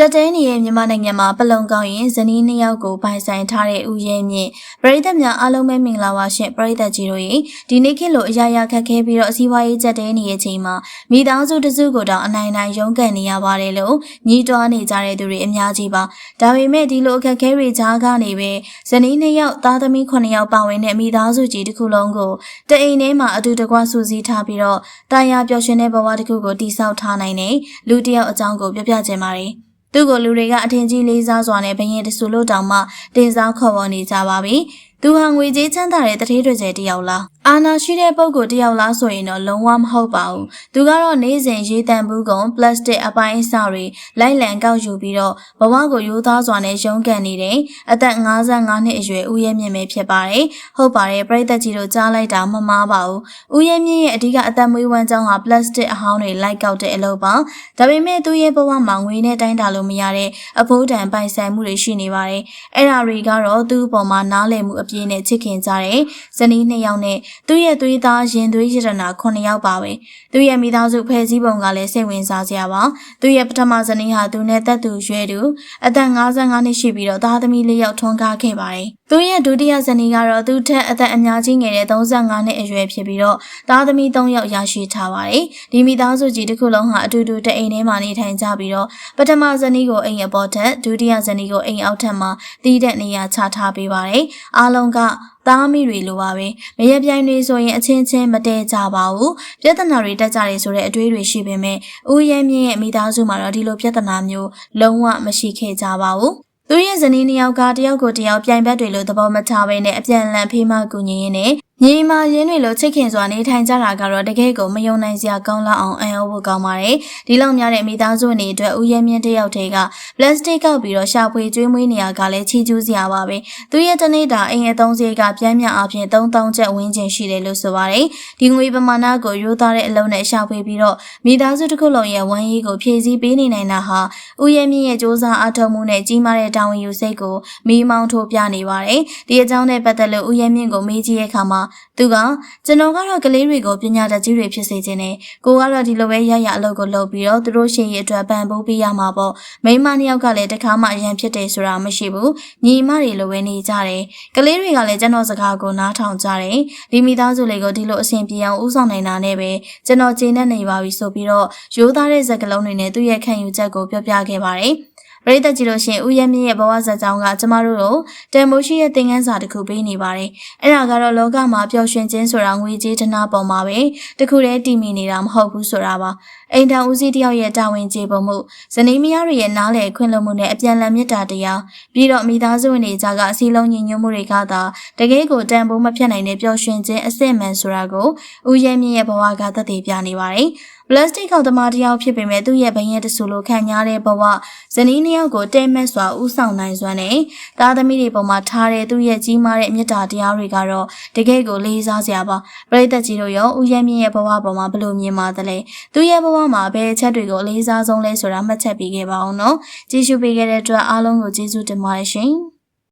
ကြက်တဲနေတဲ့မြန်မာနိုင်ငံမှာပလုံကောင်းရင်ဇနီးနှစ်ယောက်ကိုပိုင်ဆိုင်ထားတဲ့ဦးရဲမြင့်ပရိသတ်များအားလုံးပဲမင်္ဂလာပါရှင်ပရိသတ်ကြီးတို့ရေဒီနေ့ခေတ်လိုအရာရာခက်ခဲပြီးတော့အစည်းအဝေးကြက်တဲနေတဲ့အချိန်မှာမိသားစုတစုကိုတောင်အနိုင်နိုင်ရုန်းကန်နေရပါတယ်လို့ညီးတွားနေကြတဲ့သူတွေအများကြီးပါဒါပေမဲ့ဒီလိုအခက်ခဲတွေကြားကနေပဲဇနီးနှစ်ယောက်သားသမီး9ယောက်ပါဝင်တဲ့မိသားစုကြီးတစ်ခုလုံးကိုတအိမ်ထဲမှာအတူတကွစူးစီးထားပြီးတော့တာယာပျော်ရွှင်တဲ့ဘဝတစ်ခုကိုတည်ဆောက်ထားနိုင်တဲ့လူတစ်ယောက်အကြောင်းကိုပြောပြချင်ပါတယ် သူ့ကိုလူတွေကအထင်ကြီးလေးစားစွာနဲ့ဘရင်တဆူလို့တောင်မှတင်စားခေါ်ပေါ်နေကြပါပြီ။သူဟာငွေကြေးချမ်းသာတဲ့တထေးတွေကျဲတယောက်လား။ အာနာရှိတဲ့ပုံကိုတယောက်လားဆိုရင်တော့လုံးဝမဟုတ်ပါဘူး။သူကတော့နေစဉ်ရေတံဘူးကုန်ပလတ်စတစ်အပိုင်းအစတွေလိုက်လံကောက်ယူပြီးတော့ဘဝကိုရိုးသားစွာနဲ့ရုန်းကန်နေတဲ့အသက်55နှစ်အရွယ်ဦးရဲမြင့်ပဲဖြစ်ပါတယ်။ဟုတ်ပါတယ်ပြိသက်ကြီးတို့ကြားလိုက်တာမမားပါဘူး။ဦးရဲမြင့်ရဲ့အဓိကအသက်မွေးဝမ်းကြောင်းဟာပလတ်စတစ်အဟောင်းတွေလိုက်ကောက်တဲ့အလုပ်ပါ။ဒါပေမဲ့သူ့ရဲ့ဘဝမှာငွေနဲ့တိုင်းတာလို့မရတဲ့အဖိုးတန်ပိုင်ဆိုင်မှုတွေရှိနေပါတယ်။အဲ့ဒါတွေကတော့သူ့အပေါ်မှာနားလည်မှုအပြည့်နဲ့ချစ်ခင်ကြတဲ့ဇနီးနှစ်ယောက်နဲ့သူ့ရဲ့သွေးသားရင်သွေးရတနာ9ယောက်ပါပဲ။သူ့ရဲ့မိသားစုဖယ်စည်းပုံကလည်းစိတ်ဝင်စားစရာပါ။သူ့ရဲ့ပထမဇနီးဟာသူနဲ့တက်သူရွယ်သူအသက်55နှစ်ရှိပြီးတော့သားသမီးလေးယောက်ထွန်းကားခဲ့ပါတယ်။ သူ့ရဲ့ဒုတိယဇနီးကတော့သူ့ထက်အသက်အများကြီးငယ်တဲ့35နှစ်အရွယ်ဖြစ်ပြီးတော့သားသမီး3ယောက်ရရှိထားပါတယ်။ဒီမိသားစုကြီးတစ်ခုလုံးဟာအတူတူတအိမ်ထဲမှာနေထိုင်ကြပြီးတော့ပထမဇနီးကိုအိမ်အပေါ်ထက်ဒုတိယဇနီးကိုအိမ်အောက်ထက်မှာတည်တဲ့နေရာချထားပေးပါတယ်။အားလုံးကသားမိတွေလိုပါပဲမရပြိုင်တွေဆိုရင်အချင်းချင်းမတည့်ကြပါဘူးပြဿနာတွေတက်ကြတယ်ဆိုတဲ့အတွေးတွေရှိပေမဲ့ဦးရဲမြင့်ရဲ့မိသားစုမှာတော့ဒီလိုပြဿနာမျိုးလုံးဝမရှိခဲ့ကြပါဘူး သူရဲ့ဇနီးနှစ်ယောက်ကတယောက်ကိုတယောက်ပြိုင်ဘက်တွေလိုသဘောမထားဘဲနဲ့အပြန်အလှန်ဖေးမကူညီရင်းနဲ့ ညီမရင်းတွေလိုချစ်ခင်စွာနေထိုင်ကြတာကတော့တကယ်ကိုမယုံနိုင်စရာကောင်းလောက်အောင်အံ့ဩဖို့ကောင်းပါတယ်။ဒီလောက်များတဲ့မိသားစုအနေအတွက်ဦးရဲမြင့်တယောက်တည်းကပလတ်စတစ်ကောက်ပြီးတော့ရှာဖွေကျွေးမွေးနေရကလည်းချီကျူးစရာပါပဲ။သူရဲ့တနေ့တာအိမ်အသုံးစရိတ်ကပြမ်းမြအပြင်3000ကျပ်ဝန်းကျင်ရှိတယ်လို့ဆိုပါတယ်။ဒီငွေပမာဏကိုရိုးသားတဲ့အလုံးနဲ့ရှာဖွေပြီးတော့မိသားစုတစ်ခုလုံးရဲ့ဝမ်းရေးကိုဖြည့်ဆည်းပေးနေနိုင်တာဟာဦးရဲမြင့်ရဲ့စ조사အထောက်မှုနဲ့ကြီးမားတဲ့တာဝန်ယူစိတ်ကိုမိမောင်းထိုးပြနေပါတယ်။ဒီအကြောင်းနဲ့ပတ်သက်လို့ဦးရဲမြင့်ကိုမေးကြည့်တဲ့အခါမှာသူကကျွန်တော်ကတော့ကလေးတွေကိုပညာတတ်ကြီးတွေဖြစ်စေခြင်းနဲ့ကိုကတော့ဒီလိုပဲရရအလုပ်ကိုလုပ်ပြီးတော့သူတို့ရှင်ရဲ့အတွက်ပံ့ပိုးပေးရမှာပေါ့မိန်းမနှစ်ယောက်ကလည်းတခါမှအရန်ဖြစ်တယ်ဆိုတာမရှိဘူးညီမတွေလိုပဲနေကြတယ်ကလေးတွေကလည်းကျွန်တော်စကားကိုနားထောင်ကြတယ်ဒီမိသားစုလေးကိုဒီလိုအဆင်ပြေအောင်ဥဆောင်နိုင်တာနဲ့ပဲကျွန်တော်ကျေနပ်နေပါပြီဆိုပြီးတော့ရိုးသားတဲ့စကားလုံးတွေနဲ့သူ့ရဲ့ခံယူချက်ကိုပြောပြခဲ့ပါတယ် ပရိသတ်ကြည့်လို့ရှင်ဦးရမြင့်ရဲ့ဘဝဇာတ်ကြောင်းကကျမတို့ကိုတန်မိုးရှိရဲ့သင်ခန်းစာတစ်ခုပေးနေပါတယ်။အဲ့ဒါကတော့လောကမှာပျော်ရွှင်ခြင်းဆိုတာငွေကြေးတနာပေါ်မှာပဲတခုတည်းတည်မီနေတာမဟုတ်ဘူးဆိုတာပါ။အိမ်တောင်ဦးစီးတယောက်ရဲ့တာဝန်ကျေပုံမှုဇနီးမယားတွေရဲ့နားလည်ခွင့်လွှတ်မှုနဲ့အပြန်လည်မြတ်တာတရားပြီးတော့မိသားစုဝင်တွေကြားကအစည်းလုံးညီညွတ်မှုတွေကသာတကယ်ကိုတန်ဖိုးမဖြတ်နိုင်တဲ့ပျော်ရွှင်ခြင်းအစစ်မှန်ဆိုတာကိုဦးရဲမြင့်ရဲ့ဘဝကသက်သေပြနေပါတယ်။ ပလတ်စတစ်ခေါက်သမားတစ်ယောက်ဖြစ်ပေမဲ့သူ့ရဲ့ဘရင်တဆူလိုခံရတဲ့ဘဝဇနီးနှစ်ယောက်ကိုတဲမက်စွာဥဆောင်နိုင်စွမ်းနဲ့သားသမီးတွေပေါ်မှာထားတဲ့သူ့ရဲ့ကြီးမားတဲ့မေတ္တာတရားတွေကတော့တကယ်ကိုလေးစားစရာပါပရိသတ်ကြီးတို့ရောဦးရဲမြင့်ရဲ့ဘဝပေါ်မှာဘယ်လိုမြင်ပါသလဲသူ့ရဲ့ဘဝမှာဘယ်အချက်တွေကိုအလေးစားဆုံးလဲဆိုတာမှတ်ချက်ပေးခဲ့ပါအောင်နော်ကြည့်ရှုပေးခဲ့တဲ့အတွက်အားလုံးကိုကျေးဇူးတင်ပါတယ်ရှင်